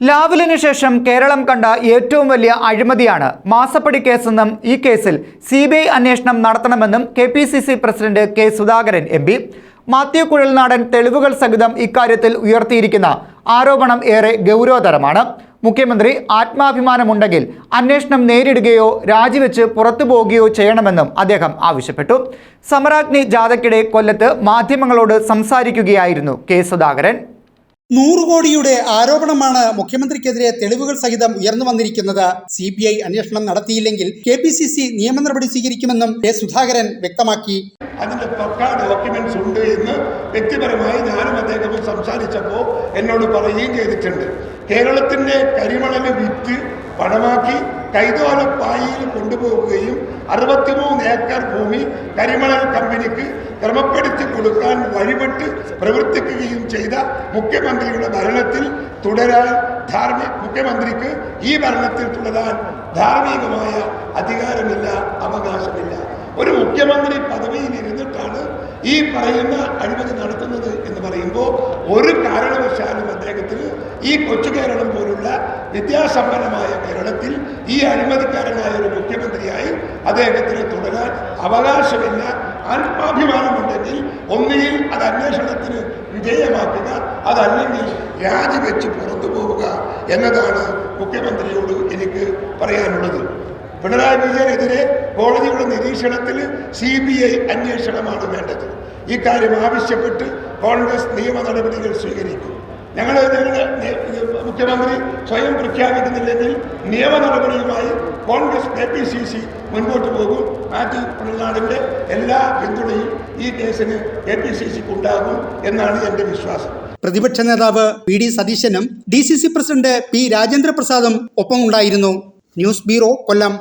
Lavalin ശേഷം കേരളം കണ്ട ഏറ്റവും വലിയ അഴിമതിയാണ് മാസപ്പടി കേസെന്നും ഈ കേസിൽ സി ബി ഐ അന്വേഷണം നടത്തണമെന്നും K P C C president K Sudhakaran M P. Mathew Kuzhalnadan തെളിവുകൾ സഹിതം ഇക്കാര്യത്തിൽ ഉയർത്തിയിരിക്കുന്ന ആരോപണം ഏറെ ഗൗരവതരമാണ്. മുഖ്യമന്ത്രി ആത്മാഭിമാനമുണ്ടെങ്കിൽ അന്വേഷണം നേരിടുകയോ രാജിവെച്ച് പുറത്തു പോകുകയോ ചെയ്യണമെന്നും അദ്ദേഹം ആവശ്യപ്പെട്ടു. സമരാഗ്നി ജാഥയ്ക്കിടെ കൊല്ലത്ത് മാധ്യമങ്ങളോട് സംസാരിക്കുകയായിരുന്നു കെ സുധാകരൻ. നൂറ് കോടിയുടെ ആരോപണമാണ് മുഖ്യമന്ത്രിക്കെതിരെ തെളിവുകൾ സഹിതം ഉയർന്നു വന്നിരിക്കുന്നത്. സി ബി ഐ അന്വേഷണം നടത്തിയില്ലെങ്കിൽ കെ പി സി സി നിയമ നടപടി സ്വീകരിക്കുമെന്നും കെ സുധാകരൻ വ്യക്തമാക്കി. അതിന്റെ പക്കാ ഡോക്യുമെന്റ്സ് ഉണ്ട് എന്ന് വ്യക്തിപരമായി ഞാനും അദ്ദേഹവും സംസാരിച്ചപ്പോൾ എന്നോട് പറയുകയും ചെയ്തിട്ടുണ്ട്. കേരളത്തിന്റെ കരിമണൽ വിറ്റ് പണമാക്കി കൈതോല കൈതോലപ്പായിൽ കൊണ്ടുപോകുകയും അറുപത്തിമൂന്ന് ഏക്കർ ഭൂമി കരിമണൽ കമ്പനിക്ക് ക്രമപ്പെടുത്തി കൊടുക്കാൻ വഴിപെട്ട് പ്രവർത്തിക്കുകയും ചെയ്ത മുഖ്യമന്ത്രിയുടെ ഭരണത്തിൽ തുടരാൻ ധാർമ്മിക മുഖ്യമന്ത്രിക്ക് ഈ ഭരണത്തിൽ തുടരാൻ ധാർമ്മികമായ അധികാരമില്ല അവകാശമില്ല ഒരു മുഖ്യമന്ത്രി പദവിയിൽ ഇരുന്നിട്ടാണ് ഈ പറയുന്ന അഴിമതി നടത്തുന്നത് എന്ന് പറയുമ്പോൾ ഒരു കാരണവശാലും അദ്ദേഹത്തിന് ഈ കൊച്ചു കേരളം പോലുള്ള വിദ്യാസമ്പന്നമായ കേരളത്തിൽ ഈ അഴിമതിക്കാരനായ ഒരു മുഖ്യമന്ത്രിയായി അദ്ദേഹത്തിന് തുടരാൻ അവകാശമില്ല. ആത്മാഭിമാനമുണ്ടെങ്കിൽ ഒന്നുകിൽ അത് അന്വേഷണത്തിന് വിധേയമാക്കുക അതല്ലെങ്കിൽ രാജിവെച്ച് പുറത്തു പോവുക എന്നതാണ് മുഖ്യമന്ത്രിയോട് എനിക്ക് പറയാനുള്ളത്. പിണറായി വിജയനെതിരെ കോടതിയുടെ നിരീക്ഷണത്തിൽ സി ബി ഐ അന്വേഷണമാണ് വേണ്ടത്. ഇക്കാര്യം ആവശ്യപ്പെട്ട് കോൺഗ്രസ് നിയമ നടപടികൾ സ്വീകരിക്കും. ഞങ്ങൾ ഞങ്ങളുടെ മുഖ്യമന്ത്രി സ്വയം പ്രഖ്യാപിക്കുന്നില്ലെങ്കിൽ നിയമ നടപടിയുമായി Congress K P C C മുൻപോട്ട് പോകും. മാത്യു പിണറാടിന്റെ എല്ലാ പിന്തുണയും ഈ കേസിന് കെ പി സി സിക്ക് ഉണ്ടാകും എന്നാണ് എന്റെ വിശ്വാസം. പ്രതിപക്ഷ നേതാവ് പി ഡി സതീശനും D C C president P Rajendra പ്രസാദും ഒപ്പമുണ്ടായിരുന്നു. News bureau Kollam.